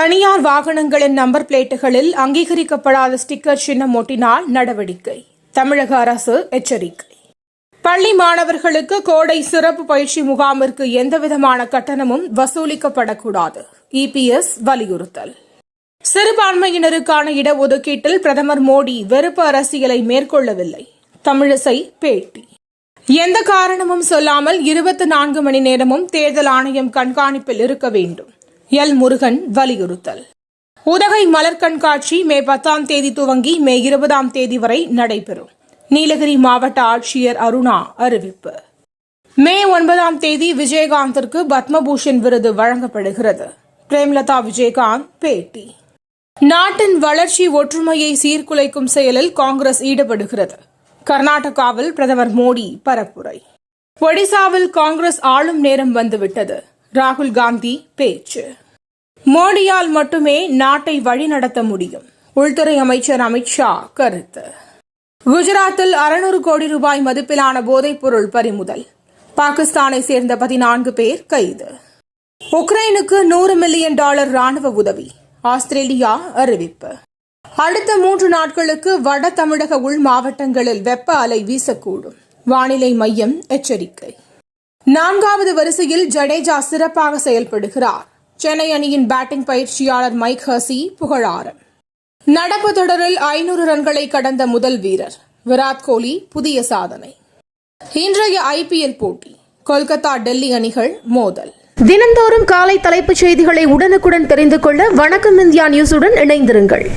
தனியார் வாகனங்களின் நம்பர் பிளேட்டுகளில் அங்கீகரிக்கப்படாத ஸ்டிக்கர் சின்னம் ஒட்டினால் நடவடிக்கை. தமிழக அரசு எச்சரிக்கை. பள்ளி மாணவர்களுக்கு கோடை சிறப்பு பயிற்சி முகாமிற்கு எந்தவிதமான கட்டணமும் வசூலிக்கப்படக்கூடாது. இபிஎஸ் வலியுறுத்தல். சிறுபான்மையினருக்கான இடஒதுக்கீட்டில் பிரதமர் மோடி வெறுப்பு அரசியலை மேற்கொள்ளவில்லை. தமிழிசை பேட்டி. எந்த காரணமும் சொல்லாமல் இருபத்தி நான்கு மணி நேரமும் தேர்தல் ஆணையம் கண்காணிப்பில் இருக்க வேண்டும். எல் முருகன் வலியுறுத்தல். உதகை மலர் கண்காட்சி மே பத்தாம் தேதி துவங்கி மே இருபதாம் தேதி வரை நடைபெறும். நீலகிரி மாவட்ட ஆட்சியர் அருணா அறிவிப்பு. மே ஒன்பதாம் தேதி விஜயகாந்திற்கு பத்மபூஷன் விருது வழங்கப்படுகிறது. பிரேம்லதா விஜயகாந்த் பேட்டி. நாட்டின் வளர்ச்சி ஒற்றுமையை சீர்குலைக்கும் செயலில் காங்கிரஸ் ஈடுபடுகிறது. கர்நாடகாவில் பிரதமர் மோடி பரப்புரை. ஒடிசாவில் காங்கிரஸ் ஆளும் நேரம் வந்துவிட்டது. ராகுல் காந்தி பேச்சு. மோடியால் மட்டுமே நாட்டை வழிநடத்த முடியும். உள்துறை அமைச்சர் அமித்ஷா கருத்து. குஜராத்தில் அறுநூறு கோடி ரூபாய் மதிப்பிலான போதைப்பொருள் பறிமுதல். பாகிஸ்தானை சேர்ந்த பதினான்கு பேர் கைது. உக்ரைனுக்கு நூறு மில்லியன் டாலர் ராணுவ உதவி. ஆஸ்திரேலியா அறிவிப்பு. அடுத்த மூன்று நாட்களுக்கு வட தமிழக உள் மாவட்டங்களில் வெப்ப அலை வீசக்கூடும். வானிலை மையம் எச்சரிக்கை. நான்காவது வரிசையில் ஜடேஜா சிறப்பாக செயல்படுகிறார். சென்னை அணியின் பேட்டிங் பயிற்சியாளர் மைக் ஹசி புகழாரம். நடப்பு தொடரில் ஐநூறு ரன்களை கடந்த முதல் வீரர். விராட் கோலி புதிய சாதனை. இன்றைய ஐபிஎல் போட்டி. கொல்கத்தா டெல்லி அணிகள் மோதல். தினந்தோறும் காலை தலைப்புச் செய்திகளை உடனுக்குடன் தெரிந்து கொள்ள வணக்கம் இந்தியா நியூஸுடன் இணைந்திருங்கள்.